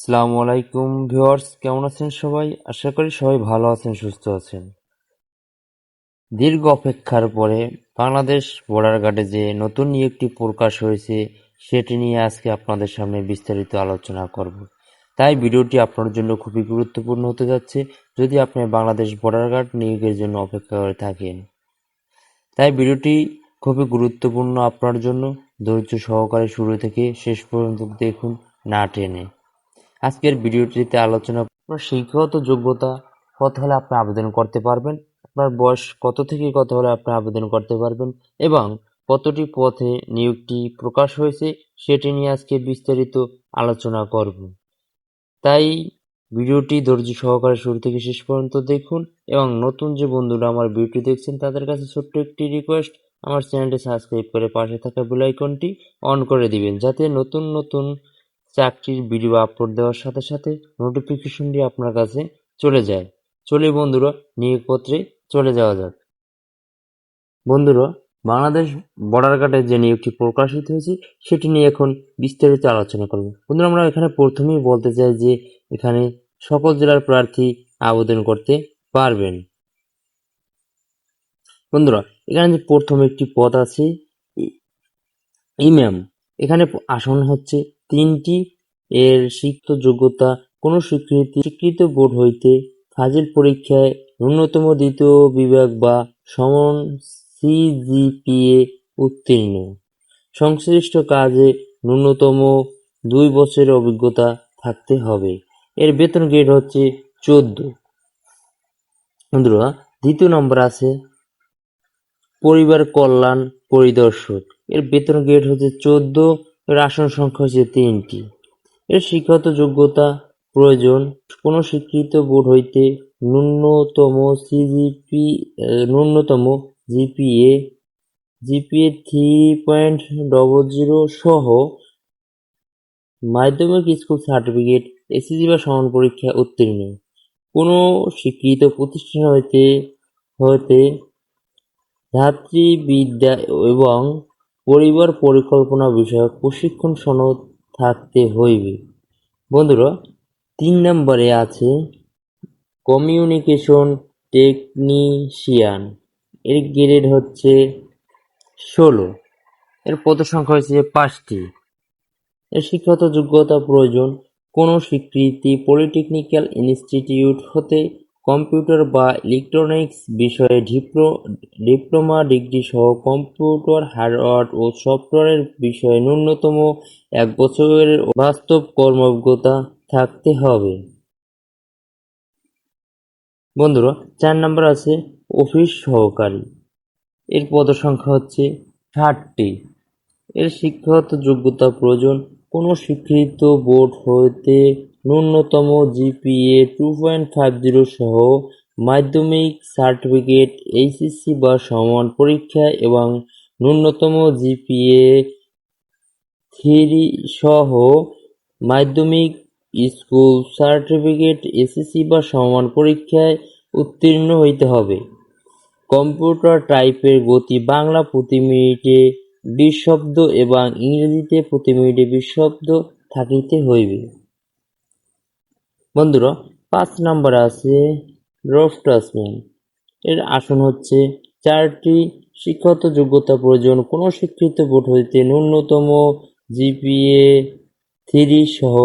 আসসালামু আলাইকুম ভিউয়ার্স, কেমন আছেন সবাই? আশা করি সবাই ভালো আছেন, সুস্থ আছেন। দীর্ঘ অপেক্ষার পরে বাংলাদেশ বর্ডার গার্ডে যে নতুন নিয়োগটি প্রকাশ হয়েছে, সেটি নিয়ে আজকে আপনাদের সামনে বিস্তারিত আলোচনা করব। তাই ভিডিওটি আপনার জন্য খুবই গুরুত্বপূর্ণ হতে যাচ্ছে, যদি আপনি বাংলাদেশ বর্ডার গার্ড নিয়োগের জন্য অপেক্ষা করে থাকেন। তাই ভিডিওটি খুবই গুরুত্বপূর্ণ আপনার জন্য। ধৈর্য সহকারে শুরু থেকে শেষ পর্যন্ত দেখুন, না টেনে। আজকের ভিডিওটিতে আলোচনা আপনার শিক্ষাগত যোগ্যতা, কত হলে আপনি আবেদন করতে পারবেন, আপনার বয়স কত থেকে কত হলে আপনি আবেদন করতে পারবেন, এবং কতটি পথে নিয়োগটি প্রকাশ হয়েছে সেটি নিয়ে আজকে বিস্তারিত আলোচনা করব। তাই ভিডিওটি ধৈর্য সহকারে শুরু থেকে শেষ পর্যন্ত দেখুন, এবং নতুন যে বন্ধুরা আমার ভিডিওটি দেখছেন, তাদের কাছে ছোট্ট একটি রিকোয়েস্ট আমার চ্যানেলটি সাবস্ক্রাইব করে পাশে থাকা বেল আইকনটি অন করে দিবেন, যাতে নতুন নতুন চাকরির ভিডিও আপলোড দেওয়ার সাথে সাথে নোটিফিকেশনটি আপনার কাছে চলে যায়। চলে বন্ধুরা, নিয়োগপত্রে চলে যাওয়া যাক। বন্ধুরা, বাংলাদেশ বর্ডার গার্ডের যে নিয়োগটি প্রকাশিত হয়েছে, সেটি নিয়ে এখন বিস্তারিত আলোচনা করব। বন্ধুরা, আমরা এখানে প্রথমেই বলতে চাই যে এখানে সকল জেলার প্রার্থী আবেদন করতে পারবেন। বন্ধুরা, এখানে যে প্রথম একটি পদ আছে ইমাম। এখানে আসন হচ্ছে তিনটি এর শিক্ষিত যোগ্যতা কোন স্বীকৃতি স্বীকৃত বোর্ড হইতে ফাজিল পরীক্ষায় ন্যূনতম দ্বিতীয় বিভাগ বা সমান সিজিপিএ উত্তীর্ণ। সংশ্লিষ্ট কাজে ন্যূনতম দুই বছরের অভিজ্ঞতা থাকতে হবে। এর বেতন গ্রেড হচ্ছে চোদ্দ। বন্ধুরা, দ্বিতীয় নম্বর আছে পরিবার কল্যাণ পরিদর্শক। এর বেতন গ্রেড হচ্ছে চোদ্দ। এর আসন সংখ্যা হচ্ছে তিনটি। এর শিক্ষাগত যোগ্যতা প্রয়োজন। কোন স্বীকৃত বোর্ড হইতে ন্যূনতম সিজিপি ন্যূনতম GPA GPA three point double zero সহ মাধ্যমিক স্কুল সার্টিফিকেট এসএসসি বা সমান পরীক্ষা উত্তীর্ণ। কোনো স্বীকৃত প্রতিষ্ঠান হইতে হতে ধাত্রীবিদ্যা এবং পরিবার পরিকল্পনা বিষয়ক প্রশিক্ষণ সনদ থাকতে হইবে। বন্ধুরা, তিন নম্বরে আছে কমিউনিকেশন টেকনিশিয়ান। এর গ্রেড হচ্ছে ষোলো। এর পদ সংখ্যা হচ্ছে পাঁচটি। এর শিক্ষাগত যোগ্যতা প্রয়োজন। কোনো স্বীকৃতি পলিটেকনিক্যাল ইনস্টিটিউট হতে কম্পিউটার বা ইলেকট্রনিক্স বিষয়ে ডিপ্লো ডিপ্লোমা ডিগ্রি সহ কম্পিউটার, হার্ডওয়্যার ও সফটওয়্যারের বিষয়ে ন্যূনতম এক বছরের বাস্তব কর্মঅভিজ্ঞতা থাকতে হবে। বন্ধুরা, চার নম্বর আছে অফিস সহকারী। এর পদসংখ্যা হচ্ছে ষাটটি। এর শিক্ষাগত যোগ্যতা প্রয়োজন। কোনো স্বীকৃত বোর্ড হইতে ন্যূনতম GPA two point five zero সহ মাধ্যমিক সার্টিফিকেট এইচএসসি বা সমান পরীক্ষা এবং ন্যূনতম জিপিএ থ্রি সহ মাধ্যমিক স্কুল সার্টিফিকেট এসএসসি বা সমান পরীক্ষায় উত্তীর্ণ হইতে হবে। কম্পিউটার টাইপের গতি বাংলা প্রতি মিনিটে বিশ শব্দ এবং ইংরেজিতে প্রতি মিনিটে বিশ থাকিতে হইবে। বন্ধুরা, পাঁচ নাম্বার আছে ড্রাফটসম্যান এর আসন হচ্ছে চারটি শিক্ষাগত যোগ্যতা প্রয়োজন। কোনো শিক্ষিত বোর্ড হইতে ন্যূনতম জিপিএ থ্রি সহ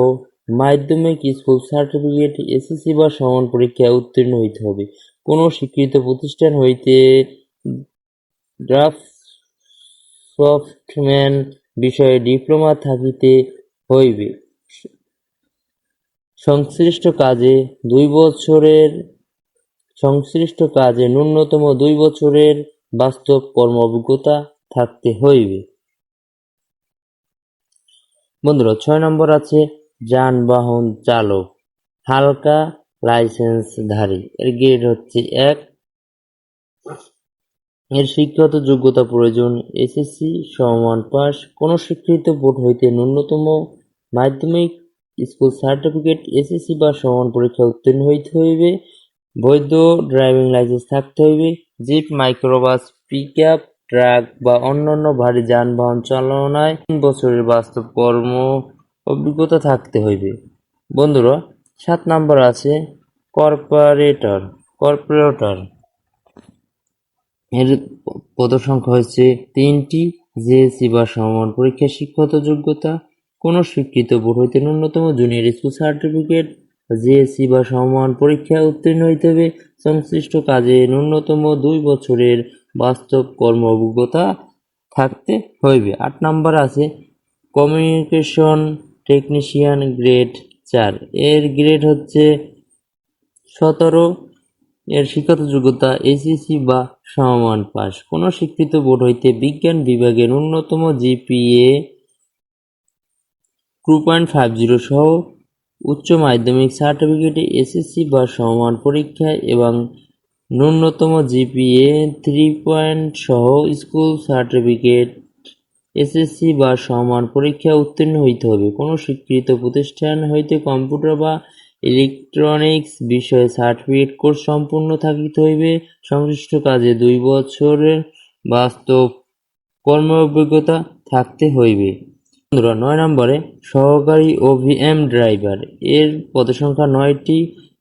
মাধ্যমিক স্কুল সার্টিফিকেট, এসএসসি বা সমান পরীক্ষায় উত্তীর্ণ হইতে হবে। কোনো স্বীকৃত প্রতিষ্ঠান হইতে ড্রাফটসম্যান বিষয়ে ডিপ্লোমা থাকিতে হইবে। সংশ্লিষ্ট কাজে দুই বছরের, সংশ্লিষ্ট কাজে ন্যূনতম দুই বছরের বাস্তব কর্ম অভিজ্ঞতা থাকতে হইবে। বন্ধুরা, ছয় নম্বর আছে যানবাহন চালক, হালকা লাইসেন্সধারী। এর গ্রেড হচ্ছে এক। এর শিক্ষাগত যোগ্যতা প্রয়োজন, এসএসসি সমান পাস, কোনো স্বীকৃত বোর্ড হইতে ন্যূনতম মাধ্যমিক স্কুল সার্টিফিকেট, এসএসসি বা সমান পরীক্ষা উত্তীর্ণ হইতে হইবে। বৈধ ড্রাইভিং লাইসেন্স থাকতে হইবে। Jeep, microbus pick up truck বা অন্যান্য ভারী যানবাহন চালনায় তিন বছরের বাস্তব কর্ম অভিজ্ঞতা থাকতে হইবে। বন্ধুরা, সাত নাম্বার আছে কর্পোরেটর কর্পোরেটর। এর পদ সংখ্যা হচ্ছে তিনটি। জেএসসি বা সমমান পরীক্ষা শিক্ষাগত যোগ্যতা কোনো স্বীকৃত বোর্ড হইতে ন্যূনতম জুনিয়র স্কুল সার্টিফিকেট, জেএসসি বা সমমান পরীক্ষায় উত্তীর্ণ হইতে হবে। সংশ্লিষ্ট কাজে ন্যূনতম দুই বছরের বাস্তব কর্ম অভিজ্ঞতা থাকতে হইবে। আট নাম্বার আছে, কমিউনিকেশন টেকনিশিয়ান গ্রেড চার। এর গ্রেড হচ্ছে সতেরো। এর শিক্ষাগত যোগ্যতা এসএসসি বা সমমান পাস। কোনো স্বীকৃত বোর্ড হইতে বিজ্ঞান বিভাগের ন্যূনতম GPA two point five zero সহ উচ্চ মাধ্যমিক সার্টিফিকেটে এসএসসি বা সমমান পরীক্ষায় এবং ন্যূনতম জিপিএ থ্রি পয়েন্ট সহ স্কুল সার্টিফিকেট এসএসসি বা সমান পরীক্ষায় উত্তীর্ণ হইতে হবে। কোনো স্বীকৃত প্রতিষ্ঠান হইতে কম্পিউটার বা ইলেকট্রনিক্স বিষয়ে সার্টিফিকেট কোর্স সম্পূর্ণ থাকিতে হইবে। সংশ্লিষ্ট কাজে দুই বছরের বাস্তব কর্ম অভিজ্ঞতা থাকতে হইবে। বন্ধুরা নয় নম্বরে সহকারী ওভিএম ড্রাইভার এর পদসংখ্যা নয়টি।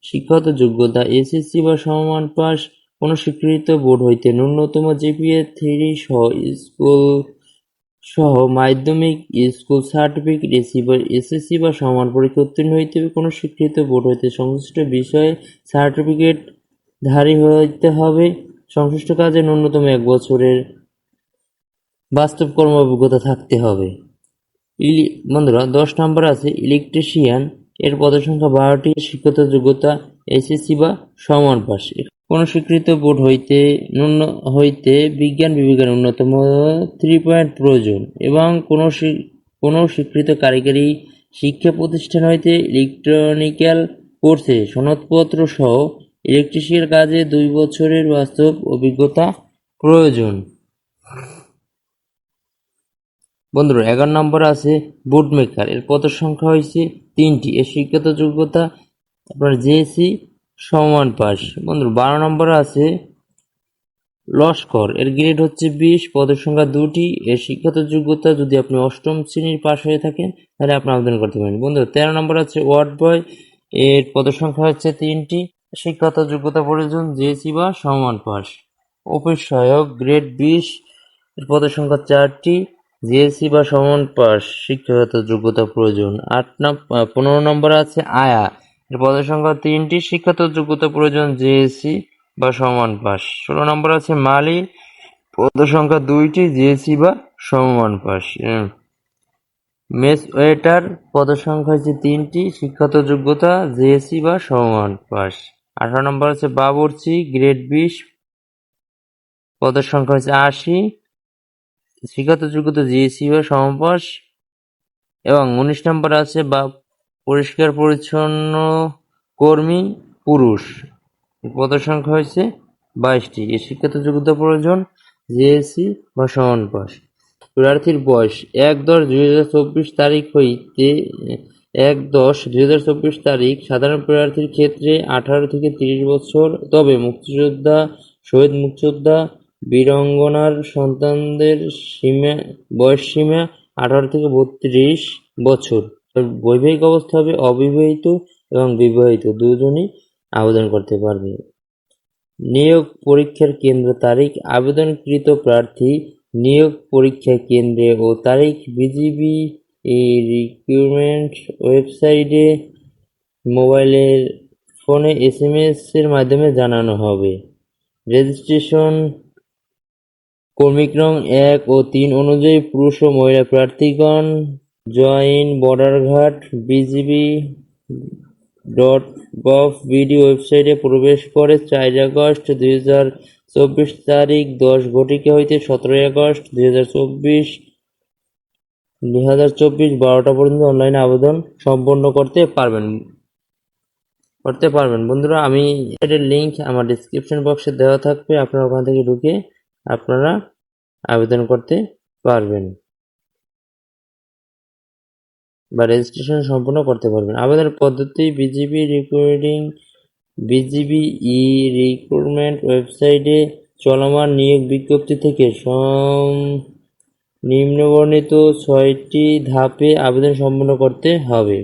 শিক্ষাগত যোগ্যতা এসএসসি বা সমমান পাস। কোনো স্বীকৃত বোর্ড হইতে ন্যূনতম জিপিএ থ্রি সহ স্কুল সহ মাধ্যমিক স্কুল সার্টিফিকেট বা এসএসসি বা সমান পরীক্ষা উত্তীর্ণ হইতে হবে কোনো স্বীকৃত বোর্ড হইতে সংশ্লিষ্ট বিষয়ে সার্টিফিকেট ধারী হইতে হবে। সংশ্লিষ্ট কাজে ন্যূনতম এক বছরের বাস্তব কর্ম অভিজ্ঞতা থাকতে হবে। বন্ধুরা, দশ নম্বর আছে ইলেকট্রিশিয়ান। এর পদসংখ্যা বারোটি। শিক্ষত যোগ্যতা, এসএসসি বা সমান পাস কোনো স্বীকৃত বোর্ড হইতে ন্যূন হইতে বিজ্ঞান বিভাগের অন্যতম থ্রি পয়েন্ট প্রয়োজন এবং কোনো কোনো স্বীকৃত কারিগরি শিক্ষা প্রতিষ্ঠান হইতে ইলেকট্রনিক্যাল কোর্সে সনদপত্র সহ ইলেকট্রিশিয়ান কাজে দুই বছরের বাস্তব অভিজ্ঞতা প্রয়োজন। বন্ধুরা, এগারো নম্বর আছে বুট মেকার এর পদের সংখ্যা হয়েছে তিনটি। এর শিক্ষাগত যোগ্যতা, আপনার জেএসসি সমান পাস বন্ধুরা, বারো নম্বর আছে লস্কর। এর গ্রেড হচ্ছে বিশ, পদের সংখ্যা দুটি। এর শিক্ষাগত যোগ্যতা, যদি আপনি অষ্টম শ্রেণির পাশ হয়ে থাকেন, তাহলে আপনি আবেদন করতে পারেন। বন্ধুরা, তেরো নম্বর আছে ওয়ার্ড বয় এর পদের সংখ্যা হচ্ছে তিনটি। শিক্ষাগত যোগ্যতা প্রয়োজন জেএসসি বা সমান পাস অফিস সহায়ক গ্রেড বিশ, এর পদের সংখ্যা চারটি। জিএসসি বা সমান পাস, শিক্ষাগত যোগ্যতা প্রয়োজন। আট পনেরো নম্বর আছে আয়া। এর পদের সংখ্যা তিনটি, শিক্ষাগত যোগ্যতা প্রয়োজন, জেএসসি বা সমান পাস। ষোলো নম্বর আছে মালি। পদ সংখ্যা দুইটি, জিএসসি বা সমান পাস। মেস ওয়েটার, পদ সংখ্যা হচ্ছে তিনটি, শিক্ষাগত যোগ্যতা, জিএসসি বা সমান পাস। আঠারো নম্বর আছে বাবুর্চি, গ্রেড বিশ। পদের সংখ্যা হচ্ছে আশি। শিক্ষাগত যোগ্যতা জিএসসি বা সমপাস এবং উনিশ নম্বর আছে বা পরিষ্কার পরিচ্ছন্ন কর্মী পুরুষ। পদের সংখ্যা হয়েছে বাইশটি। এর শিক্ষাগত যোগ্যতা প্রয়োজন জিএসসি বা সমান প্রার্থীর বয়স এক দশ দুই হাজার চব্বিশ তারিখ হইতে এক দশ দুই হাজার চব্বিশ তারিখ সাধারণ প্রার্থীর ক্ষেত্রে আঠারো থেকে তিরিশ বছর। তবে মুক্তিযোদ্ধা, শহীদ মুক্তিযোদ্ধা বীরঙ্গনার সন্তানদের সীমা, বয়স সীমা আঠারো থেকে বত্রিশ বছর। বৈবাহিক অবস্থা হবে অবিবাহিত এবং বিবাহিত। দুজনই আবেদন করতে পারবে। নিয়োগ পরীক্ষার কেন্দ্র তারিখ, আবেদনকৃত প্রার্থী, নিয়োগ পরীক্ষা কেন্দ্রে ও তারিখ, বিজিবি রিক্রুটমেন্ট ওয়েবসাইটে মোবাইলের ফোনে এস এম এর মাধ্যমে জানানো হবে। রেজিস্ট্রেশন কর্মীক্রম এক ও তিন অনুযায়ী পুরুষ ও মহিলা প্রার্থীগণ join borderguard BGB dot gov BD ওয়েবসাইটে প্রবেশ করে চার আগস্ট দুই হাজার চব্বিশ তারিখ দশ ঘটিকা হইতে সতেরোই আগস্ট দুই হাজার চব্বিশ দুই হাজার চব্বিশ বারোটা পর্যন্ত অনলাইনে আবেদন সম্পন্ন করতে পারবেন। করতে পারবেন। বন্ধুরা, আমি এর লিঙ্ক আমার ডিসক্রিপশন বক্সে দেওয়া থাকবে। আপনারা ওখান থেকে ঢুকে আপনারা আবেদন করতে পারবেন বা রেজিস্ট্রেশন সম্পূর্ণ করতে পারবেন। আবেদন পদ্ধতি BGB recruiting BGB e recruitment ওয়েবসাইটে চলমান নিয়োগ বিজ্ঞপ্তি থেকে সম নিম্নবর্ণিত ছয়টি ধাপে আবেদন সম্পন্ন করতে হবে।